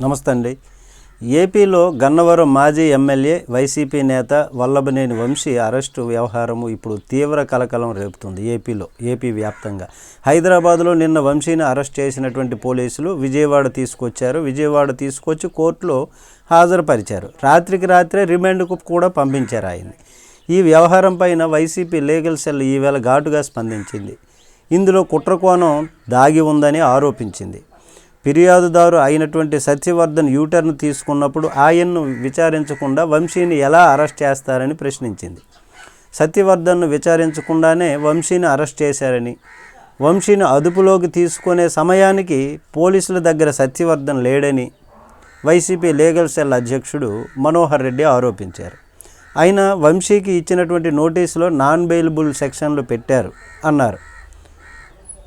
నమస్తే అండి. ఏపీలో గన్నవరం మాజీ ఎమ్మెల్యే వైసీపీ నేత వల్లభనేని వంశీ అరెస్టు వ్యవహారము ఇప్పుడు తీవ్ర కలకలం రేపుతుంది ఏపీలో ఏపీ వ్యాప్తంగా. హైదరాబాద్లో నిన్న వంశీని అరెస్ట్ చేసినటువంటి పోలీసులు విజయవాడ తీసుకొచ్చారు. విజయవాడ తీసుకొచ్చి కోర్టులో హాజరుపరిచారు. రాత్రికి రాత్రే రిమాండ్కు కూడా పంపించారు ఆయన్ని. ఈ వ్యవహారం పైన వైసీపీ లీగల్ సెల్ ఈవేళ ఘాటుగా స్పందించింది. ఇందులో కుట్రకోణం దాగి ఉందని ఆరోపించింది. ఫిర్యాదుదారు అయినటువంటి సత్యవర్ధన్ యూటర్న్ తీసుకున్నప్పుడు ఆయన్ను విచారించకుండా వంశీని ఎలా అరెస్ట్ చేస్తారని ప్రశ్నించింది. సత్యవర్ధన్ను విచారించకుండానే వంశీని అరెస్ట్ చేశారని వంశీని అదుపులోకి తీసుకునే సమయానికి పోలీసుల దగ్గర సత్యవర్ధన్ లేడని వైసీపీ లీగల్ సెల్ అధ్యక్షుడు మనోహర్ రెడ్డి ఆరోపించారు. ఆయన వంశీకి ఇచ్చినటువంటి నోటీసులో నాన్ బెయిలబుల్ సెక్షన్లు పెట్టారు అన్నారు.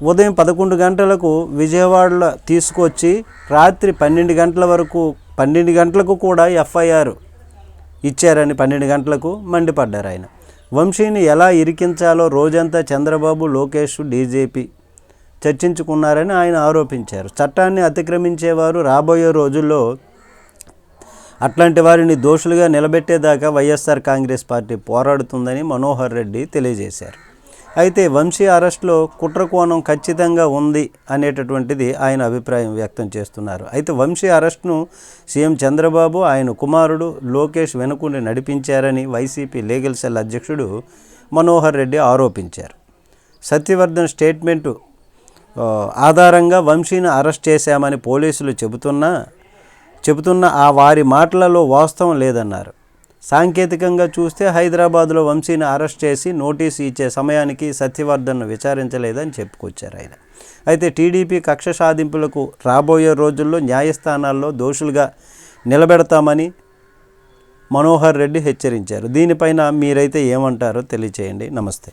ఉదయం పదకొండు గంటలకు విజయవాడలో తీసుకొచ్చి రాత్రి పన్నెండు గంటల వరకు పన్నెండు గంటలకు కూడా ఎఫ్ఐఆర్ ఇచ్చారని పన్నెండు గంటలకు మండిపడ్డారు ఆయన. వంశీని ఎలా ఇరికించాలో రోజంతా చంద్రబాబు లోకేష్ డీజేపీ చర్చించుకున్నారని ఆయన ఆరోపించారు. చట్టాన్ని అతిక్రమించేవారు రాబోయే రోజుల్లో అట్లాంటి వారిని దోషులుగా నిలబెట్టేదాకా వైఎస్ఆర్ కాంగ్రెస్ పార్టీ పోరాడుతుందని మనోహర్ రెడ్డి తెలియజేశారు. అయితే వంశీ అరెస్ట్లో కుట్రకోణం ఖచ్చితంగా ఉంది అనేటటువంటిది ఆయన అభిప్రాయం వ్యక్తం చేస్తున్నారు. అయితే వంశీ అరెస్ట్ను సీఎం చంద్రబాబు ఆయన కుమారుడు లోకేష్ వెనుకుండి నడిపించారని వైసీపీ లీగల్ సెల్ అధ్యక్షుడు మనోహర్ రెడ్డి ఆరోపించారు. సత్యవర్ధన్ స్టేట్మెంటు ఆధారంగా వంశీని అరెస్ట్ చేశామని పోలీసులు చెబుతున్నా చెబుతున్న ఆ వారి మాటలలో వాస్తవం లేదన్నారు. సాంకేతికంగా చూస్తే హైదరాబాద్లో వంశీని అరెస్ట్ చేసి నోటీసు ఇచ్చే సమయానికి సత్యవర్ధన్ను విచారించలేదని చెప్పుకొచ్చారు ఆయన. అయితే టీడీపీ కక్ష సాధింపులకు రాబోయే రోజుల్లో న్యాయస్థానాల్లో దోషులుగా నిలబెడతామని మనోహర్ రెడ్డి హెచ్చరించారు. దీనిపైన మీరైతే ఏమంటారో తెలియచేయండి. నమస్తే.